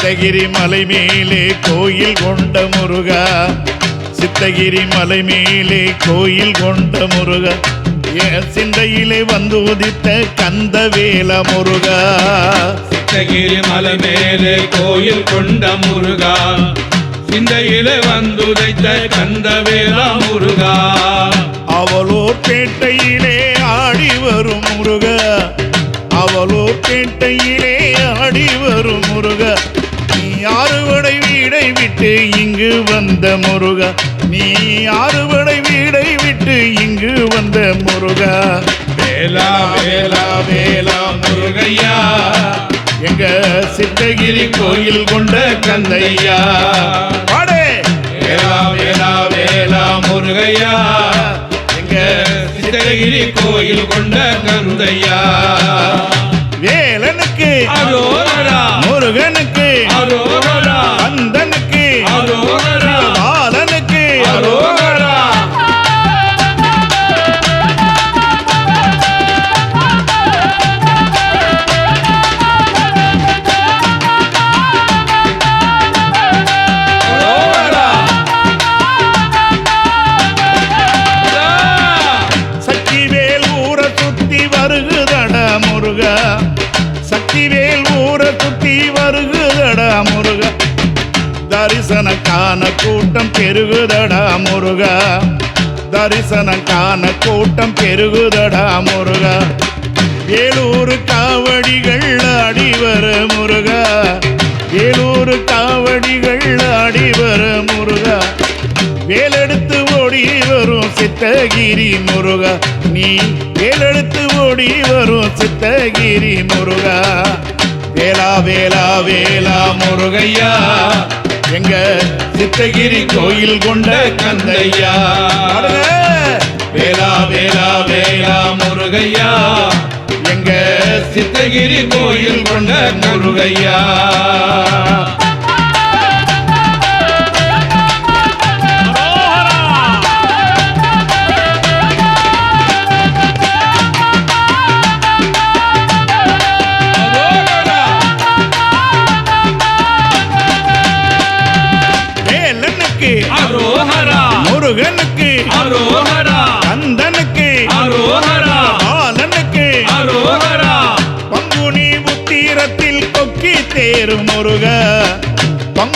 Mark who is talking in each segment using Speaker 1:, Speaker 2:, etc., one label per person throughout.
Speaker 1: சித்தகிரி மலை மேலே கோயில் கொண்ட முருகா. சித்தகிரி மலை மேலே கோயில் கொண்ட முருகா. என் சிந்தையிலே வந்து உதித்த கந்த வேல முருகா.
Speaker 2: சித்தகிரி மலை மேலே கோயில் கொண்ட முருகா. சிந்தையிலே வந்துதைத்த கந்தவேலா முருகா.
Speaker 1: அவளோர் பேட்டையிலே ஆடி வரும் முருகா. அவளோர் பேட்டையிலே ஆடி வரும் முருகா. விட்டு இங்கு வந்த முருகா. நீ ஆறுவடை வீடை விட்டு இங்கு வந்த முருகா.
Speaker 2: வேலா வேலா வேலா முருகையா.
Speaker 1: எங்க சித்தகிரி கோயில் கொண்ட கந்தையா. பாடே.
Speaker 2: வேலா வேலா வேலா முருகையா.
Speaker 1: எங்க
Speaker 2: சித்தகிரி கோயில் கொண்ட கந்தையா.
Speaker 1: வேலனுக்கு முருகனுக்கு
Speaker 2: அரோகரா
Speaker 1: வருகுதட முருக? சக்திவேல் ஊரை சுத்தி வருகுதட முருக? தரிசனக்கான கூட்டம் பெருகுதடா முருக? தரிசனக்கான கூட்டம் பெருகுதடா முருக? வேலூர் காவடிகள் அடிவர முருக? வேலூர் காவடிகள் அடிவர முருக? வேலெடுத்து சித்தகிரி முருகா நீ ஏழெழுத்து ஓடி வரும் சித்தகிரி முருகா. வேலா வேலா வேலா முருகையா எங்க சித்தகிரி கோயில் கொண்ட கந்தையா. பாடுங்க.
Speaker 2: வேலா வேலா வேலா முருகையா
Speaker 1: எங்க
Speaker 2: சித்தகிரி கோயில் கொண்ட முருகையா.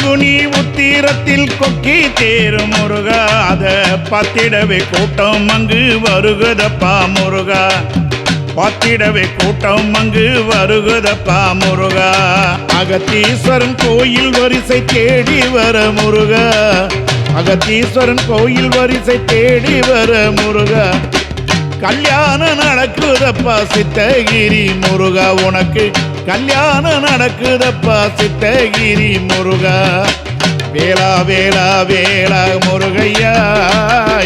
Speaker 1: துணி உத்தீரத்தில் கொக்கி தேரு முருகா. அத பத்திடவே கூட்டம் அங்கு வருகுதப்பா முருகா. பத்திடவே கூட்டம் அங்கு வருகுதப்பா முருகா. அகத்தீஸ்வரன் கோயில் வரிசை தேடி வர முருகா. அகத்தீஸ்வரன் கோயில் வரிசை தேடி வர முருகா. கல்யாணம் நடக்குதப்பா சித்தகிரி முருகா. உனக்கு கல்யாணம் நடக்குதப்பா சித்தகிரி முருகா. வேளா வேளா வேளா முருகையா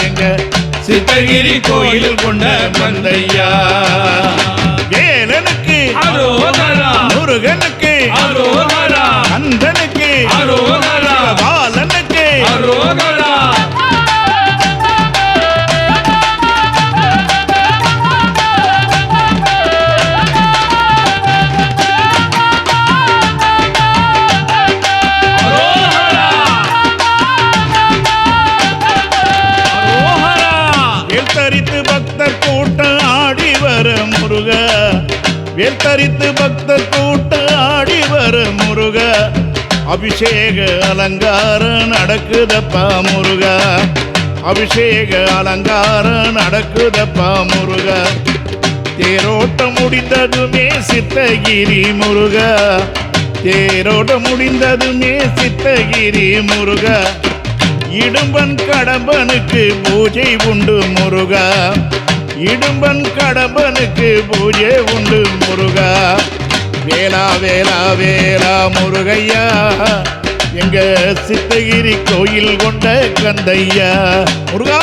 Speaker 1: எங்க
Speaker 2: சித்தகிரி கோயில் கொண்ட மந்தையா.
Speaker 1: தரித்து பக்த கூட்டம் ஆடி வர முருக. அபிஷேக அலங்காரம் நடக்குதப்பா முருக. அபிஷேக அலங்காரம் நடக்குதப்பா முருக. தேரோட்டம் முடிந்ததுமே சித்தகிரி முருக. தேரோட்டம் முடிந்ததுமே சித்தகிரி முருக. இடும்பன் கடம்பனுக்கு பூஜை உண்டு முருகா. இடும்பன் கடம்பனுக்கு பூஜை உண்டு முருகா. வேளா வேளா வேளா முருகையா. எங்க சித்தகிரி கோயில் கொண்ட கந்தையா. முருகா!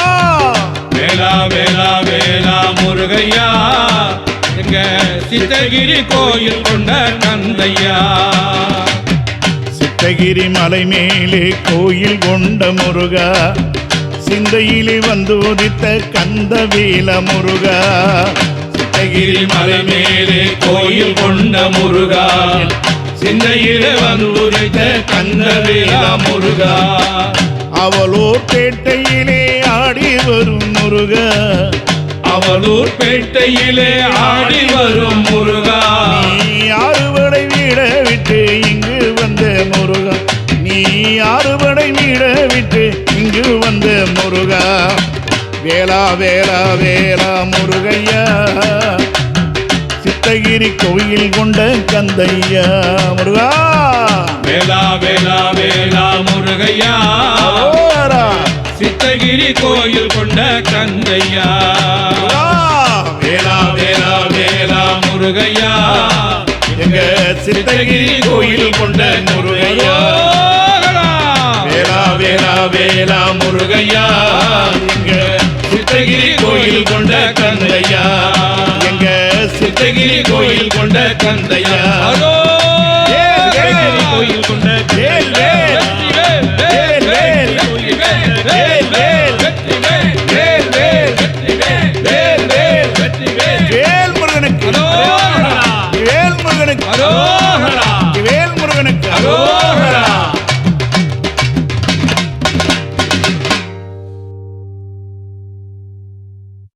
Speaker 2: வேலா வேலா வேலா முருகையா. எங்க சித்தகிரி கோயில் கொண்ட கந்தையா.
Speaker 1: சித்தகிரி மலை மேலே கோயில் கொண்ட முருகா. சிந்தையிலே வந்து உதித்த கந்த வேல முருகா.
Speaker 2: சித்தகிரி மலை மேலே கோயில் கொண்ட முருகா. சிந்தையிலே வந்து உரைத்த கந்தவேலா முருகா.
Speaker 1: அவளோர் பேட்டையிலே ஆடி வரும் முருகா.
Speaker 2: அவலூர் பேட்டையிலே ஆடி வரும் முருகா.
Speaker 1: இங்கு வந்த முருகா. வேளா வேளா வேளா முருகையா. சித்தகிரி கோயில் கொண்ட கந்தையா. முருகா.
Speaker 2: வேலா வேலா வேலா முருகையா. சித்தகிரி கோயில் கொண்ட கந்தையா. வேலா வேலா வேலா முருகையா.
Speaker 1: எங்க சித்தகிரி கோயில் கொண்ட முருகையா. வேளா வேளா முருகையா எங்க சித்தகிரி கோயில் கொண்ட கந்தையா எங்க சித்தகிரி கோயில் கொண்ட கந்தையா.